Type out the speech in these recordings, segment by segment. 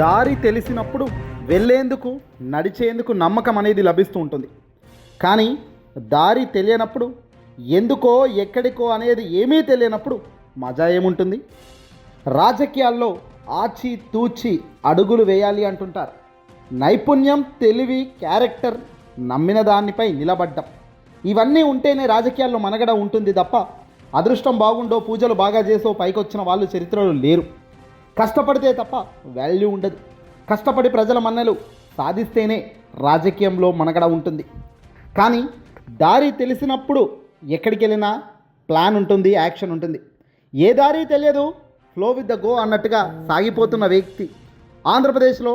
దారి తెలిసినప్పుడు వెళ్ళేందుకు నడిచేందుకు నమ్మకం అనేది లభిస్తూ ఉంటుంది. కానీ దారి తెలియనప్పుడు ఎందుకో ఎక్కడికో అనేది ఏమీ తెలియనప్పుడు మజా ఏముంటుంది? రాజకీయాల్లో ఆచి తూచి అడుగులు వేయాలి అంటుంటారు. నైపుణ్యం తెలివి క్యారెక్టర్ నమ్మిన దానిపై నిలబడ్డం. ఇవన్నీ ఉంటేనే రాజకీయాల్లో మనగడ ఉంటుంది తప్ప అదృష్టం బాగుండో పూజలు బాగా చేసో పైకొచ్చిన వాళ్ళు చరిత్రలో లేరు. కష్టపడితే తప్ప వాల్యూ ఉండదు. కష్టపడి ప్రజల మన్నలు సాధిస్తేనే రాజకీయంలో మనగడ ఉంటుంది. కానీ దారి తెలిసినప్పుడు ఎక్కడికి వెళ్ళినా ప్లాన్ ఉంటుంది యాక్షన్ ఉంటుంది. ఏ దారి తెలియదు ఫ్లో విత్ ద గో అన్నట్టుగా సాగిపోతున్న వ్యక్తి ఆంధ్రప్రదేశ్లో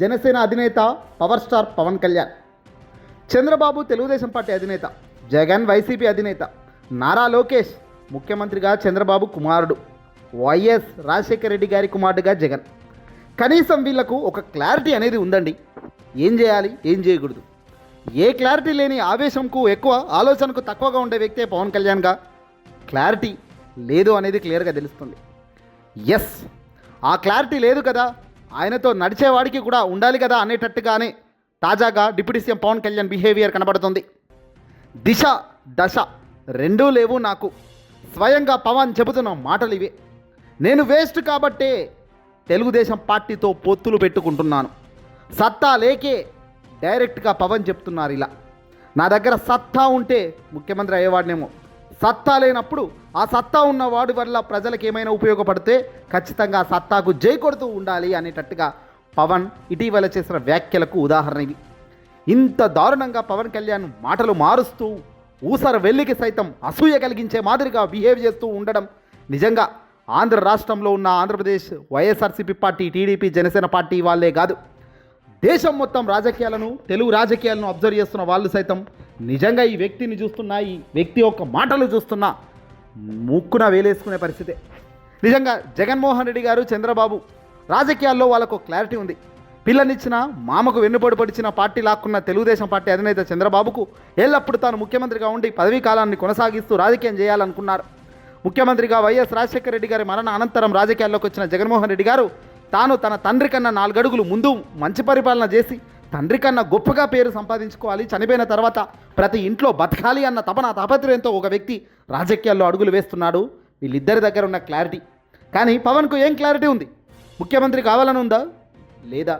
జనసేన అధినేత power star Pawan Kalyan Chandrababu Telugu Desam party అధినేత జగన్ వైసీపీ అధినేత నారా లోకేష్ ముఖ్యమంత్రిగా చంద్రబాబు కుమారుడు. వైఎస్ రాజశేఖర రెడ్డి గారి కుమారుడుగా జగన్. కనీసం వీళ్ళకు ఒక క్లారిటీ అనేది ఉందండి. ఏం చేయాలి? ఏం చేయకూడదు. ఏ క్లారిటీ లేని ఆవేశంకు ఎక్కువ ఆలోచనకు తక్కువగా ఉండే వ్యక్తే పవన్ కళ్యాణ్గా క్లారిటీ లేదు అనేది క్లియర్గా తెలుస్తుంది. ఎస్ ఆ క్లారిటీ లేదు కదా. ఆయనతో నడిచేవాడికి కూడా ఉండాలి కదా అనేటట్టుగానే తాజాగా deputy CM Pawan Kalyan behaviour కనబడుతుంది. దిశ దశ రెండూ లేవు నాకు. స్వయంగా పవన్ చెబుతున్న మాటలు ఇవే. నేను వేస్ట్ కాబట్టే తెలుగుదేశం పార్టీతో పొత్తులు పెట్టుకుంటున్నాను. సత్తా లేకే డైరెక్ట్గా పవన్ చెప్తున్నారు ఇలా. నా దగ్గర సత్తా ఉంటే ముఖ్యమంత్రి అయ్యేవాడినేమో. సత్తా లేనప్పుడు ఆ సత్తా ఉన్నవాడి వల్ల ప్రజలకు ఏమైనా ఉపయోగపడితే ఖచ్చితంగా ఆ సత్తాకు జై కొడుతూ ఉండాలి అనేటట్టుగా పవన్ ఇటీవల చేసిన వ్యాఖ్యలకు ఉదాహరణ ఇవి ఇంత దారుణంగా పవన్ కళ్యాణ్ మాటలు మారుస్తూ ఊసర వెల్లికి సైతం అసూయ కలిగించే మాదిరిగా బిహేవ్ చేస్తూ ఉండడం నిజంగా ఆంధ్ర రాష్ట్రంలో ఉన్న Andhra Pradesh YSRCP party TDP Janasena party వాళ్ళే కాదు. దేశం మొత్తం రాజకీయాలను తెలుగు రాజకీయాలను అబ్జర్వ్ చేస్తున్న వాళ్ళు సైతం నిజంగా ఈ వ్యక్తిని చూస్తున్నా ఈ వ్యక్తి యొక్క మాటలు చూస్తున్నా ముక్కున వేలేసుకునే పరిస్థితే. నిజంగా జగన్మోహన్ రెడ్డి గారు చంద్రబాబు రాజకీయాల్లో వాళ్ళకు క్లారిటీ ఉంది. పిల్లనిచ్చిన మామకు వెన్నుపోటు పడిచిన పార్టీ లాక్కున్న తెలుగుదేశం పార్టీ అధినేత చంద్రబాబుకు ఎల్లప్పుడు తాను ముఖ్యమంత్రిగా ఉండి పదవీ కాలాన్ని కొనసాగిస్తూ రాజకీయం చేయాలనుకున్నారు. ముఖ్యమంత్రిగా వైఎస్ రాజశేఖర రెడ్డి గారి మరణ అనంతరం రాజకీయాల్లోకి వచ్చిన జగన్మోహన్ రెడ్డి గారు తాను తన తండ్రి కన్నా నాలుగడుగులు ముందు మంచి పరిపాలన చేసి తండ్రి కన్నా గొప్పగా పేరు సంపాదించుకోవాలి చనిపోయిన తర్వాత ప్రతి ఇంట్లో బతకాలి అన్న తపన తాపత్రయంతో ఒక వ్యక్తి రాజకీయాల్లో అడుగులు వేస్తున్నాడు. వీళ్ళిద్దరి దగ్గర ఉన్న క్లారిటీ. కానీ పవన్కు ఏం క్లారిటీ ఉంది? ముఖ్యమంత్రి కావాలని ఉందా? లేదా?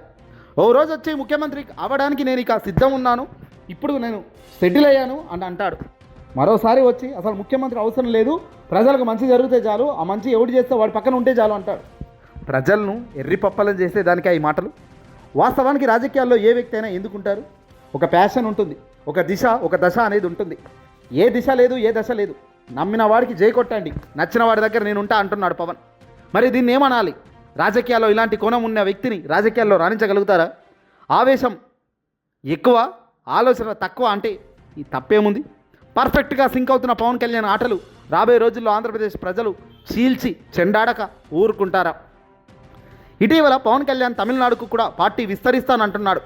ఓ రోజు వచ్చి ముఖ్యమంత్రి అవ్వడానికి నేను ఇక సిద్ధం ఉన్నాను. ఇప్పుడు నేను సెటిల్ అయ్యాను అని అంటాడు. మరోసారి వచ్చి అసలు ముఖ్యమంత్రి అవసరం లేదు. ప్రజలకు మంచి జరిగితే చాలు. ఆ మంచి ఎవడు చేస్తే వాడి పక్కన ఉంటే చాలు అంటాడు. ప్రజలను ఎర్రిపప్పలను చేసే దానికి ఈ మాటలు? వాస్తవానికి రాజకీయాల్లో ఏ వ్యక్తి అయినా ఎందుకుంటారు? ఒక ప్యాషన్ ఉంటుంది. ఒక దిశ ఒక దశ అనేది ఉంటుంది. ఏ దిశ లేదు ఏ దశ లేదు. నమ్మిన వాడికి జై కొట్టండి. నచ్చిన వాడి దగ్గర నేను ఉంటా అంటున్నాడు పవన్. మరి దీన్ని ఏమనాలి? రాజకీయాల్లో ఇలాంటి కోణం ఉన్న వ్యక్తిని రాజకీయాల్లో రాణించగలుగుతారా? ఆవేశం ఎక్కువ ఆలోచన తక్కువ అంటే ఈ తప్పేముంది? పర్ఫెక్ట్గా సింక్ అవుతున్న పవన్ కళ్యాణ్ ఆటలు రాబోయే రోజుల్లో ఆంధ్రప్రదేశ్ ప్రజలు చీల్చి చెండాడక ఊరుకుంటారా? ఇటీవల పవన్ కళ్యాణ్ తమిళనాడుకు కూడా పార్టీ విస్తరిస్తానంటున్నాడు.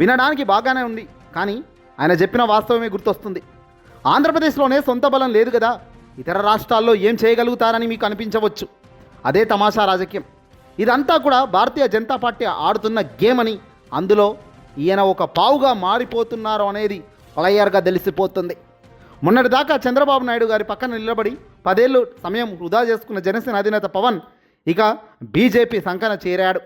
వినడానికి బాగానే ఉంది కానీ ఆయన చెప్పిన వాస్తవమే గుర్తొస్తుంది. ఆంధ్రప్రదేశ్లోనే సొంత బలం లేదు కదా ఇతర రాష్ట్రాల్లో ఏం చేయగలుగుతారని మీకు అనిపించవచ్చు. అదే తమాషా రాజకీయం. ఇదంతా కూడా భారతీయ జనతా పార్టీ ఆడుతున్న గేమ్ అని అందులో ఈయన ఒక పావుగా మారిపోతున్నారు అనేది క్లయర్గా తెలిసిపోతుంది. మొన్నటిదాకా చంద్రబాబు నాయుడు గారి పక్కన నిలబడి పదేళ్ళు సమయం వృధా చేసుకున్న జనసేన అధినేత పవన్ ఇక బీజేపీ సంకన చేరాడు.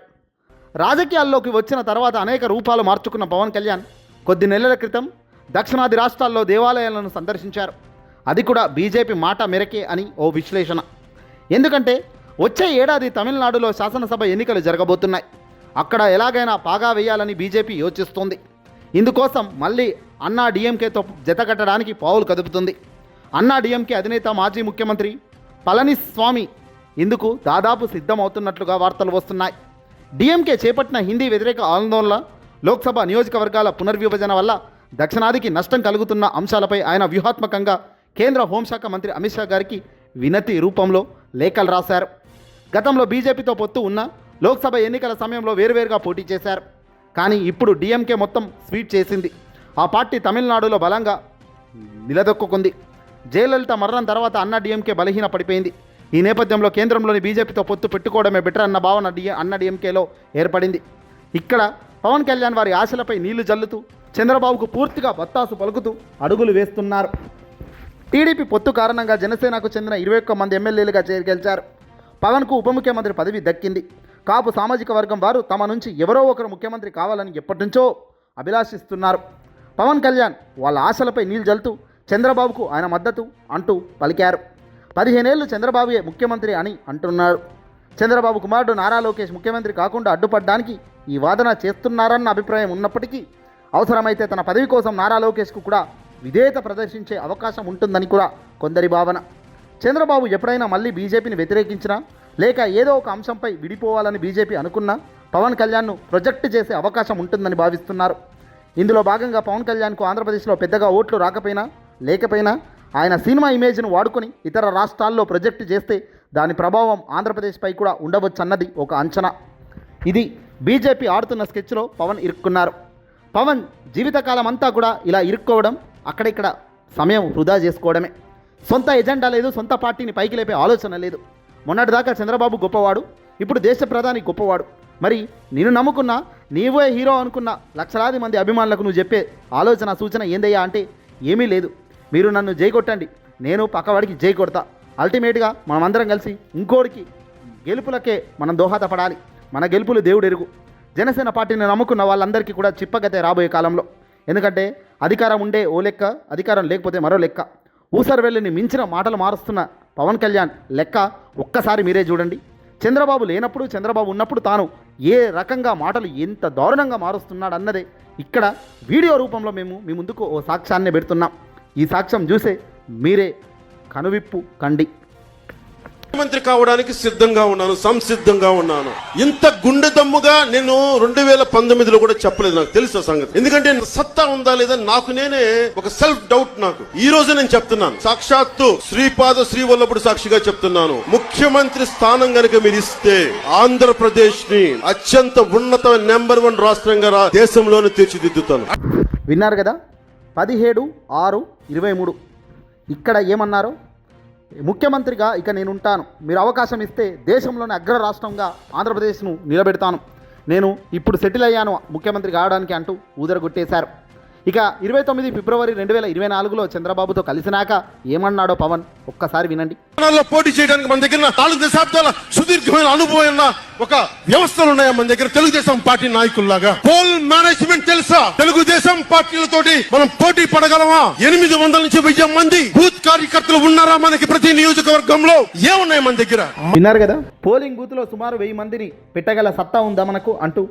రాజకీయాల్లోకి వచ్చిన తర్వాత అనేక రూపాలు మార్చుకున్న పవన్ కళ్యాణ్ కొద్ది నెలల క్రితం దక్షిణాది రాష్ట్రాల్లో దేవాలయాలను సందర్శించారు. అది కూడా బీజేపీ మాట మేరకే అని ఓ విశ్లేషణ. ఎందుకంటే వచ్చే ఏడాది తమిళనాడులో శాసనసభ ఎన్నికలు జరగబోతున్నాయి. అక్కడ ఎలాగైనా పాగా వేయాలని బీజేపీ యోచిస్తోంది. ఇందుకోసం మళ్ళీ అన్నా డిఎంకేతో జతకట్టడానికి పావులు కదుపుతుంది. అన్నా డిఎంకే అధినేత మాజీ ముఖ్యమంత్రి పళనిస్వామి ఇందుకు దాదాపు సిద్ధమవుతున్నట్లుగా వార్తలు వస్తున్నాయి. డిఎంకే చేపట్టిన హిందీ వ్యతిరేక ఆందోళన లోక్సభ నియోజకవర్గాల పునర్విభజన వల్ల దక్షిణాదికి నష్టం కలుగుతున్న అంశాలపై ఆయన వ్యూహాత్మకంగా కేంద్ర హోంశాఖ మంత్రి అమిత్ షా గారికి వినతి రూపంలో లేఖలు రాశారు. గతంలో బీజేపీతో పొత్తు ఉన్న లోక్సభ ఎన్నికల సమయంలో వేరువేరుగా పోటీ చేశారు. కానీ ఇప్పుడు డిఎంకే మొత్తం స్వీట్ చేసింది. ఆ పార్టీ తమిళనాడులో బలంగా నిలదొక్కుంది జయలలిత మరణం తర్వాత అన్న డిఎంకే బలహీన పడిపోయింది. ఈ నేపథ్యంలో కేంద్రంలోని బీజేపీతో పొత్తు పెట్టుకోవడమే బెటర్ అన్న భావన డి అన్న డిఎంకేలో ఏర్పడింది. ఇక్కడ పవన్ కళ్యాణ్ వారి ఆశలపై నీళ్ళు జల్లుతూ చంద్రబాబుకు పూర్తిగా బత్తాసు పలుకుతూ అడుగులు వేస్తున్నారు. టీడీపీ పొత్తు కారణంగా జనసేనకు చెందిన ఇరవై ఒక్క మంది ఎమ్మెల్యేలుగా చేరి గెలిచారు. పవన్కు ఉప ముఖ్యమంత్రి పదవి దక్కింది. కాపు సామాజిక వర్గం వారు తమ నుంచి ఎవరో ఒకరు ముఖ్యమంత్రి కావాలని ఎప్పటి నుంచో అభిలాషిస్తున్నారు. పవన్ కళ్యాణ్ వాళ్ళ ఆశలపై నీళ్ళు జల్లుతూ చంద్రబాబుకు ఆయన మద్దతు అంటూ పలికారు. పదిహేనేళ్ళు చంద్రబాబుయే ముఖ్యమంత్రి అని అంటున్నారు. చంద్రబాబు కుమారుడు నారా లోకేష్ ముఖ్యమంత్రి కాకుండా అడ్డుపడడానికి ఈ వాదన చేస్తున్నారన్న అభిప్రాయం ఉన్నప్పటికీ అవసరమైతే తన పదవి కోసం నారా లోకేష్కు కూడా విధేయత ప్రదర్శించే అవకాశం ఉంటుందని కూడా కొందరి భావన. చంద్రబాబు ఎప్పుడైనా మళ్ళీ బీజేపీని వ్యతిరేకించినా లేక ఏదో ఒక అంశంపై విడిపోవాలని బీజేపీ అనుకున్నా పవన్ కళ్యాణ్ను ప్రొజెక్ట్ చేసే అవకాశం ఉంటుందని భావిస్తున్నారు. ఇందులో భాగంగా పవన్ కళ్యాణ్కు ఆంధ్రప్రదేశ్లో పెద్దగా ఓట్లు రాకపోయినా లేకపోయినా ఆయన సినిమా ఇమేజ్ను వాడుకొని ఇతర రాష్ట్రాల్లో ప్రొజెక్ట్ చేస్తే దాని ప్రభావం ఆంధ్రప్రదేశ్పై కూడా ఉండవచ్చన్నది ఒక అంచనా. ఇది బీజేపీ ఆడుతున్న స్కెచ్లో పవన్ ఇరుక్కున్నారు. పవన్ జీవితకాలం అంతా కూడా ఇలా ఇరుక్కోవడం అక్కడిక్కడ సమయం వృధా చేసుకోవడమే. సొంత ఎజెండా లేదు సొంత పార్టీని పైకి లేపే ఆలోచన లేదు. మొన్నటిదాకా చంద్రబాబు గొప్పవాడు ఇప్పుడు దేశ ప్రధాని గొప్పవాడు. మరి నేను నమ్ముకున్నా నీవే హీరో అనుకున్న లక్షలాది మంది అభిమానులకు నువ్వు చెప్పే ఆలోచన సూచన ఏందయ్యా అంటే ఏమీ లేదు. మీరు నన్ను జై కొట్టండి నేను పక్కవాడికి జై కొడతా. అల్టిమేట్గా మనమందరం కలిసి ఇంకోడికి గెలుపులకే మనం దోహదపడాలి. మన గెలుపులు దేవుడు ఎరుగు జనసేన పార్టీని నమ్ముకున్న వాళ్ళందరికీ కూడా చిప్పగతే రాబోయే కాలంలో. ఎందుకంటే అధికారం ఉండే ఓ లెక్క అధికారం లేకపోతే మరో లెక్క. ఊసరవెల్లిని మించిన మాటలు మారుస్తున్న పవన్ కళ్యాణ్ లెక్క ఒక్కసారి మీరే చూడండి. చంద్రబాబు లేనప్పుడు చంద్రబాబు ఉన్నప్పుడు తాను ఏ రకంగా మాటలు ఎంత దారుణంగా మారుస్తున్నాడు అన్నదే ఇక్కడ వీడియో రూపంలో మేము మీ ముందుకు ఓ సాక్ష్యాన్ని పెడుతున్నాం. ఈ సాక్ష్యం చూసే మీరే కనువిప్పు కండి. ముఖ్యమంత్రి కావడానికి సిద్ధంగా ఉన్నాను సంసిద్ధంగా ఉన్నాను. ఇంత గుండె దమ్ముగా నేను రెండు వేల పంతొమ్మిదిలో కూడా చెప్పలేదు నాకు తెలుసు సంగతి. ఎందుకంటే సత్తా ఉందా లేదా నాకు నేనే ఒక సెల్ఫ్ డౌట్ నాకు. ఈ రోజు నేను చెప్తున్నాను. సాక్షాత్తు శ్రీపాద శ్రీవల్లభుడు సాక్షిగా చెప్తున్నాను. ముఖ్యమంత్రి స్థానం కనుక మీరు ఇస్తే ఆంధ్రప్రదేశ్ని అత్యంత ఉన్నత నెంబర్ వన్ రాష్ట్రంగా దేశంలోనే తీర్చిదిద్దుతాను. విన్నారు కదా? పదిహేడు ఆరు ఇరవై మూడు. ఇక్కడ ఏమన్నారు? ముఖ్యమంత్రిగా ఇక నేను ఉంటాను మీరు అవకాశం ఇస్తే దేశంలోని అగ్ర రాష్ట్రంగా ఆంధ్రప్రదేశ్ను నిలబెడతాను. నేను ఇప్పుడు సెటిల్ అయ్యాను ముఖ్యమంత్రి కావడానికి అంటూ ఊదరగొట్టేశారు. ఇక ఇరవై తొమ్మిది ఫిబ్రవరి రెండు వేల ఇరవై నాలుగులో చంద్రబాబుతో కలిసినాక ఏమన్నాడో పవన్? ఒక్కసారి వినండి. పోటీ చేయడానికి మన దగ్గర నాలుగు దశాబ్దాల సుదీర్ఘమైన అనుభవం వ్యవస్థలు ఉన్నాయా మన దగ్గర? తెలుగుదేశం పార్టీ నాయకుల్లాగా. పోల్ మేనేజ్మెంట్ తెలుసా? తెలుగుదేశం పార్టీలతోటి మనం పోటీ పడగలమా? ఎనిమిది వందల నుంచి వెయ్యి మంది బూత్ కార్యకర్తలు ఉన్నారా మనకి ప్రతి నియోజకవర్గంలో? ఏమున్నాయి మన దగ్గర? విన్నారు కదా? పోలింగ్ బూత్లో సుమారు వెయ్యి మందిని పెట్టగల సత్తా ఉందా మనకు? అంటూ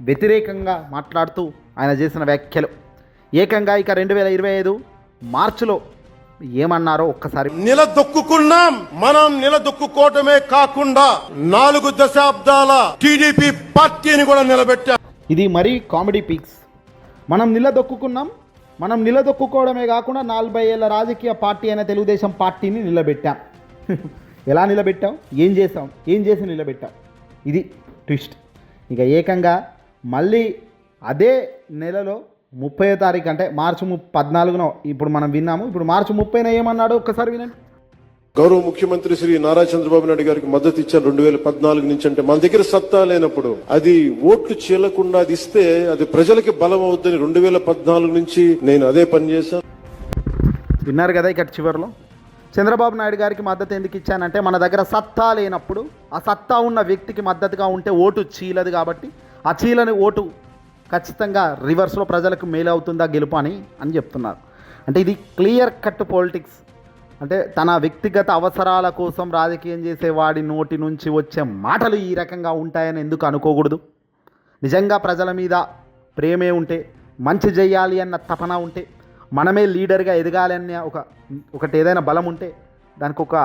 వ్యతిరేకంగా మాట్లాడుతూ ఆయన చేసిన వ్యాఖ్యలు. ఏకంగా ఇక రెండు వేల ఇరవై ఐదు మార్చిలో ఏమన్నారో ఒక్కసారి నిలదొక్కున్నాం మనం నిలదొక్కుకోవటమే కాకుండా నాలుగు దశాబ్దాల టీడీపీ పార్టీని కూడా నిలబెట్టాం. ఇది మరీ కామెడీ పీక్స్. మనం నిలదొక్కుకున్నాం. మనం నిలదొక్కుకోవడమే కాకుండా నలభై ఏళ్ళ రాజకీయ పార్టీ అయిన తెలుగుదేశం పార్టీని నిలబెట్టాం. ఎలా నిలబెట్టాం? ఏం చేసాం ఏం చేసి నిలబెట్టాం? ఇది ట్విస్ట్. ఇక ఏకంగా మళ్ళీ అదే నెలలో ముప్పై తారీఖు అంటే మార్చి ము పద్నాలుగున ఇప్పుడు మనం విన్నాము. ఇప్పుడు మార్చి ముప్పైన ఏమన్నాడు? ఒక్కసారి వినండి. గౌరవ ముఖ్యమంత్రి శ్రీ నారా చంద్రబాబు నాయుడు గారికి మద్దతు ఇచ్చాను రెండు వేల పద్నాలుగు నుంచి అంటే మన దగ్గర సత్తా లేనప్పుడు అది ఓట్లు చీలకుండా అది ఇస్తే అది ప్రజలకి బలం అవుద్దని రెండు వేల పద్నాలుగు నుంచి నేను అదే పని చేశాను. విన్నారు కదా ఇక్కడ చివరిలో? చంద్రబాబు నాయుడు గారికి మద్దతు ఎందుకు ఇచ్చానంటే మన దగ్గర సత్తా లేనప్పుడు ఆ సత్తా ఉన్న వ్యక్తికి మద్దతుగా ఉంటే ఓటు చీలదు కాబట్టి ఆ చీలని ఓటు ఖచ్చితంగా రివర్స్లో ప్రజలకు మేలు అవుతుందా గెలుపు అని అని చెప్తున్నారు. అంటే ఇది క్లియర్ కట్ పాలిటిక్స్. అంటే తన వ్యక్తిగత అవసరాల కోసం రాజకీయం చేసే వాడి నోటి నుంచి వచ్చే మాటలు ఈ రకంగా ఉంటాయని ఎందుకు అనుకోకూడదు? నిజంగా ప్రజల మీద ప్రేమే ఉంటే మంచి చేయాలి అన్న తపన ఉంటే మనమే లీడర్గా ఎదగాలి ఒక ఒకటి ఏదైనా బలం ఉంటే దానికి ఒక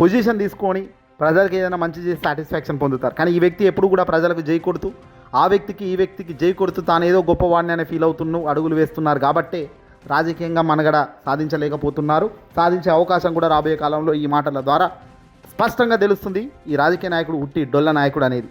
పొజిషన్ తీసుకొని ప్రజలకు ఏదైనా మంచి చేసి సాటిస్ఫాక్షన్ పొందుతారు. కానీ ఈ వ్యక్తి ఎప్పుడు కూడా ప్రజలకు చేయకూడదు ఆ వ్యక్తికి ఈ వ్యక్తికి జై కొడుతూ తానేదో గొప్పవాడిని అనే ఫీల్ అవుతున్న అడుగులు వేస్తున్నారు కాబట్టే రాజకీయంగా మనగడ సాధించలేకపోతున్నారు. సాధించే అవకాశం కూడా రాబోయే కాలంలో ఈ మాటల ద్వారా స్పష్టంగా తెలుస్తుంది. ఈ రాజకీయ నాయకుడు ఉట్టి డొల్ల నాయకుడు అనేది.